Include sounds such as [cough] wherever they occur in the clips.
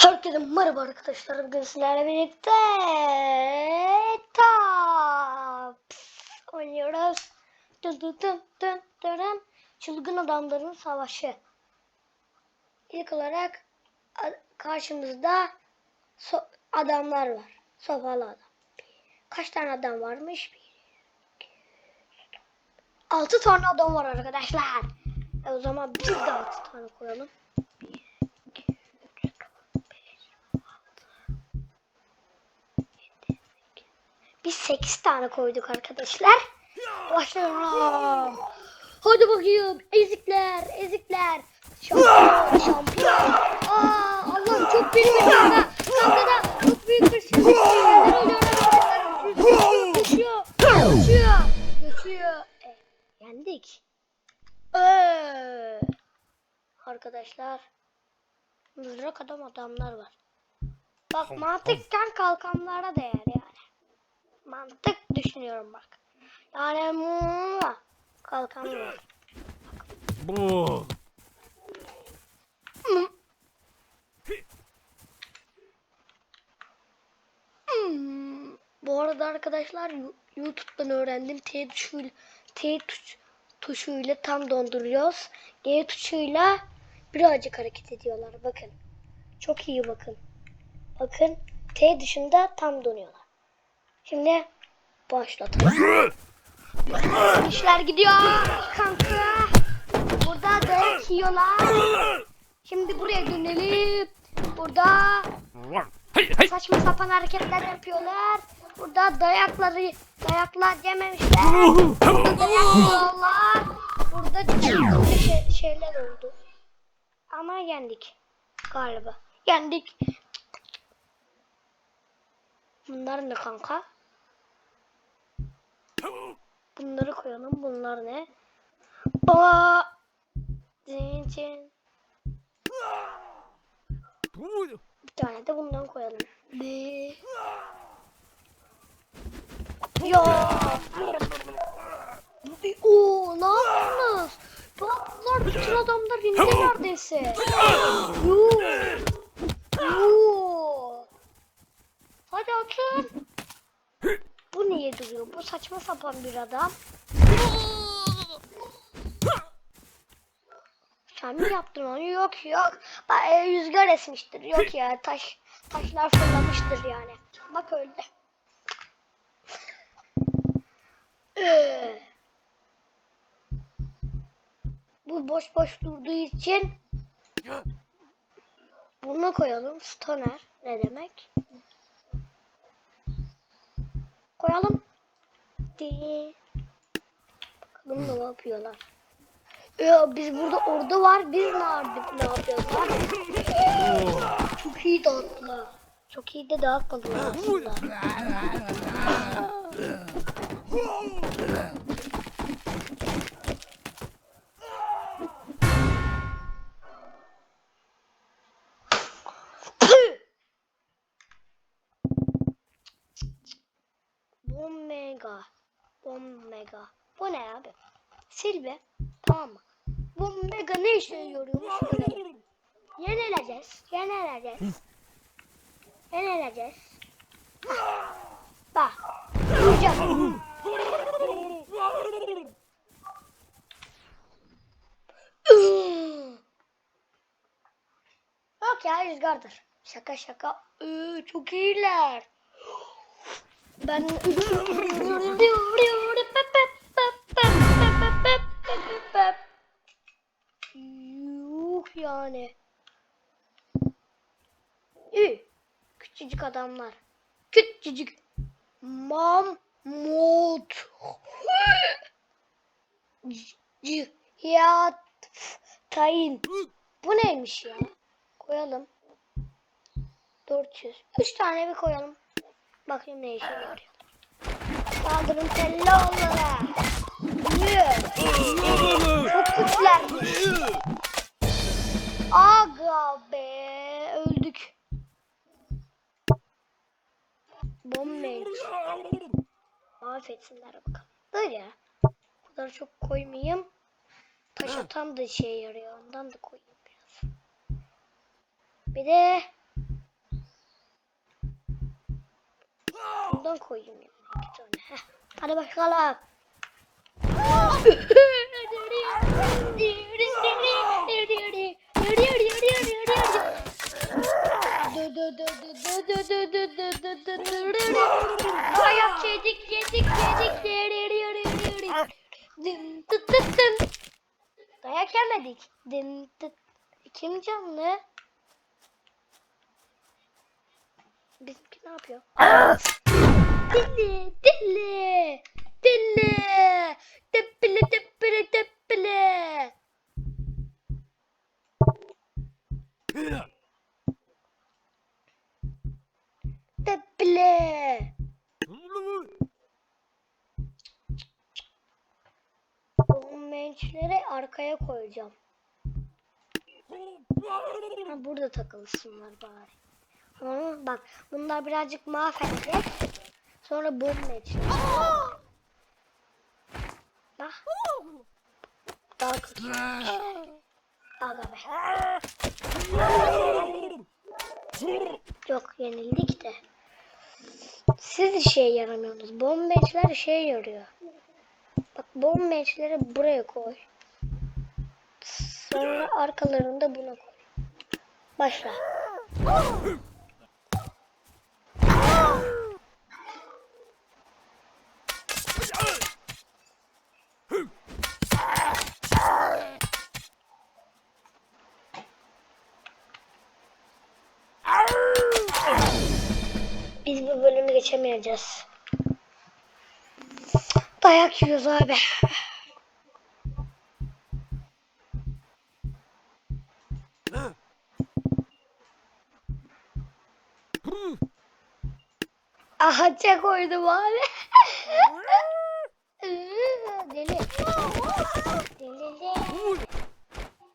Herkese merhaba arkadaşlar. Bugün sizlerle birlikte Taps oynuyoruz. Dın dın dın dın dın. Çılgın adamların savaşı. İlk olarak karşımızda so- adamlar var. Sopalı adam. Kaç tane adam varmış? Altı tane adam var arkadaşlar. E o zaman biz de altı tane koyalım. Biz 8 tane koyduk arkadaşlar. Başlayalım. Hadi bakayım. Ezikler, ezikler. Şampiyon, şampiyon. Aa, Allah'ım çok büyük bir kanka. Kanka da çok büyük bir şey. Neler oluyor arkadaşlar? Geçiyor, geçiyor, geçiyor. E, yendik. Ee, arkadaşlar. Mızrak adam adamlar var. Bak mantıkken kalkanlara değer yani. Mantık düşünüyorum bak. Yani mua, kalkan var. Bu. Hmm. Bu arada arkadaşlar YouTube'dan öğrendim. T tuşuyla T tuş, tuşuyla tam donduruyoruz. G tuşuyla birazcık hareket ediyorlar. Bakın. Çok iyi bakın. Bakın. T dışında tam donuyorlar. Şimdi başlatalım. İşler gidiyor kanka. Burada dayak yiyorlar. Şimdi buraya dönelim. Burada saçma sapan hareketler yapıyorlar. Burada dayakları dayaklar yememişler. Burada dayak yiyorlar. Burada çeşitli şey- şeyler oldu. Ama yendik galiba. Yendik. Bunlar ne kanka? Bunları koyalım. Bunlar ne? Aa! Cin cin. Bu. Bir tane de bundan koyalım. Bir. Ya. Oo, ne yaptınız? Bunlar bütün adamlar indi neredeyse. Yoo. Yoo. Hadi atın. Bu niye duruyor? Bu saçma sapan bir adam. Sen mi yaptın onu? Yok yok. Bak, e, rüzgar esmiştir. Yok ya taş taşlar fırlamıştır yani. Bak. Ee, Bu boş boş durduğu için bunu koyalım. Stoner ne demek? Koyalım. Di. Bakalım ne yapıyorlar. Ya biz burada orada var. Biz ne? Ne yapıyoruz? Çok iyi dağıttılar. Çok iyi de dağıtmadılar aslında. [laughs] Bu ne abi? Silve. Tamam mı? Bombega ne işe yarıyormuş. Yenileceğiz. Yenileceğiz. Yenileceğiz. Bak. Vuracağız. Yok ya rüzgardır. Şaka şaka. Ee, çok iyiler. Ben yani. Ü. Küçücük adamlar. Küçücük. Mamut. Cihat. Tayin. Bu neymiş ya? Koyalım. 400. 3 tane bir koyalım. Bakayım ne işe yarıyor. Saldırın telloğullara. Yürü. Çok güçlermiş. Aga be öldük. Bombeyi. Mahvetsinler bakalım. Dur ya. Bu kadar çok koymayayım. Taş atan da işe yarıyor. Ondan da koyayım biraz. Bir de bundan koyayım yani iki tane. Heh. Hadi bakalım. [laughs] Ayak yedik yedik yedik. Dın tıt tıt tın. Dayak yemedik. Dın tıt. Kim canlı? Bizimki ne yapıyor? Dilli, dilli, dilli, tepili, tepili, tepili. Tepili. Bu mençleri arkaya koyacağım. Ha, burada takılsınlar bari. Ama bak bunlar birazcık mahvedecek. Sonra bu mençler. Bak. Daha kötü. Aga be. Yok yenildik de. Siz işe yaramıyorsunuz. Bombeçler işe yarıyor. Bak bombeçleri buraya koy. Sonra arkalarını da buna koy. Başla. geçemeyeceğiz. Dayak yiyoruz abi. Ağaca koydu bari. Deli. Deli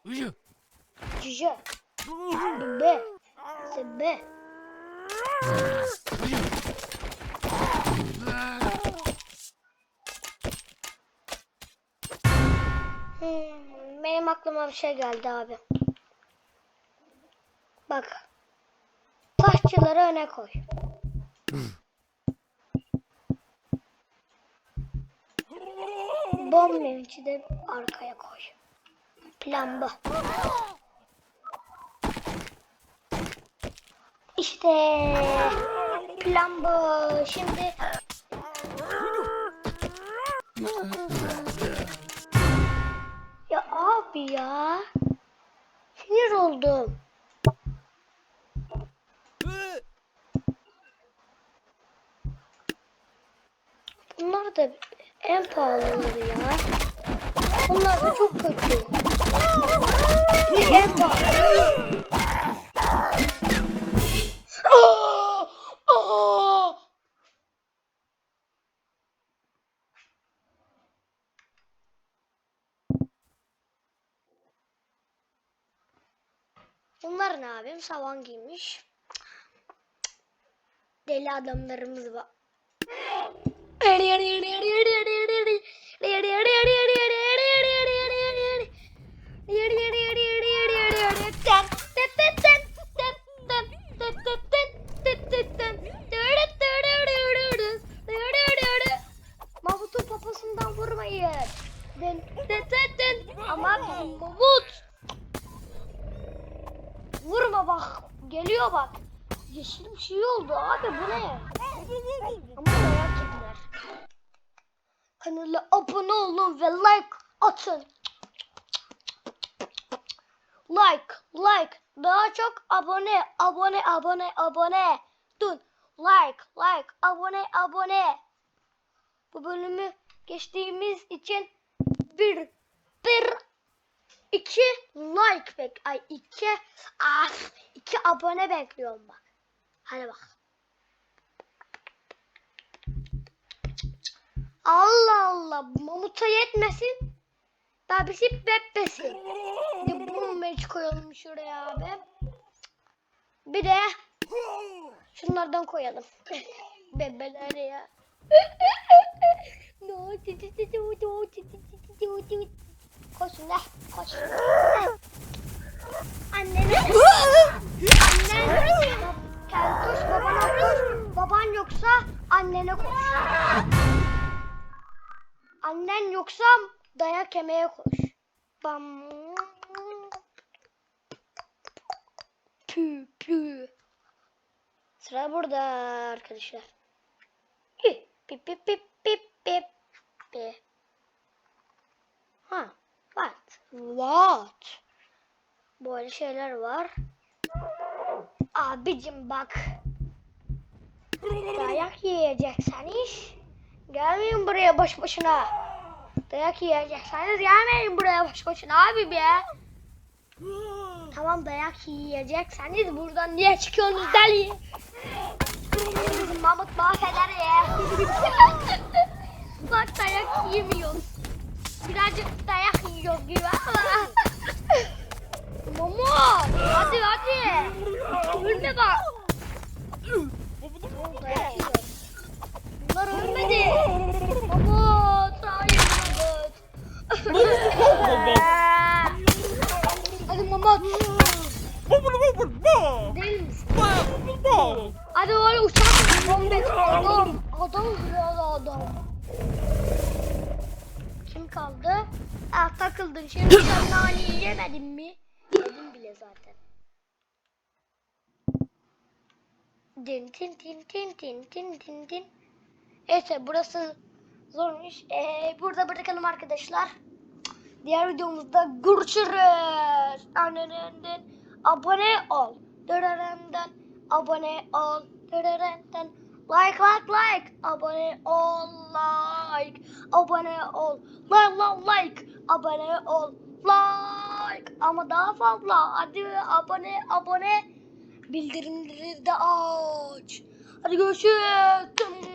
deli. Cüce. Be. Sebe. Hmm, benim aklıma bir şey geldi abi. Bak. Taşçıları öne koy. Bombevici de arkaya koy. Plan bu. İşte plan bu. Şimdi ya abi ya. Sinir oldum. Bunlar da en pahalıları ya. Bunlar da çok kötü. En pahalı. Aa! Aa! Bunlar ne abim? Savan giymiş. Deli adamlarımız var. Kanala abone olun ve like atın. Like, like. Daha çok abone, abone, abone, abone. Dun. Like, like, abone, abone. Bu bölümü geçtiğimiz için bir, bir, iki like bek, ay iki, af, iki abone bekliyorum bak. Hadi bak. Allah Allah mamuta yetmesin. Babisi bebbesi. Bir de bunu meç koyalım şuraya abi. Bir de şunlardan koyalım. Bebeleri ya. Koşun da, koşun. Annene. Annen. Sen koş babana koş. Baban yoksa annene koş. Annen yoksa dayak yemeye koş. Bam. Pü pü. Sıra burada arkadaşlar. Pip pip pip pip pip pip. Ha, what? What? Böyle şeyler var. Abicim bak. Dayak yiyecekseniz gelmeyin buraya boş boşuna. Dayak yiyecekseniz gelmeyin buraya boş boşuna abi be. Tamam dayak yiyecekseniz buradan niye çıkıyorsunuz deli? Bizim Mahmut mahveder ya. [laughs] Bak dayak yemiyoruz. Birazcık dayak yiyor gibi ama. Momo hadi hadi. Ölme bak. Dayak ölmedi. Mahmut hayır Mahmut. Hadi Mahmut. Değil misin? Hadi öyle uçak. Bombet adam. Adam biraz adam. Kim kaldı? Ah takıldın. Şimdi sen naneyi yemedin mi? Yedim bile zaten. Din tin tin tin tin tin tin tin. Neyse burası zormuş. Ee, burada bırakalım arkadaşlar. Diğer videomuzda görüşürüz. Annenden abone ol. Dörerenden abone ol. Dörerenden like like like. Abone ol like. Abone ol. Like like like. Abone ol. Like. Ama daha fazla. Hadi abone abone. Bildirimleri de aç. Hadi görüşürüz.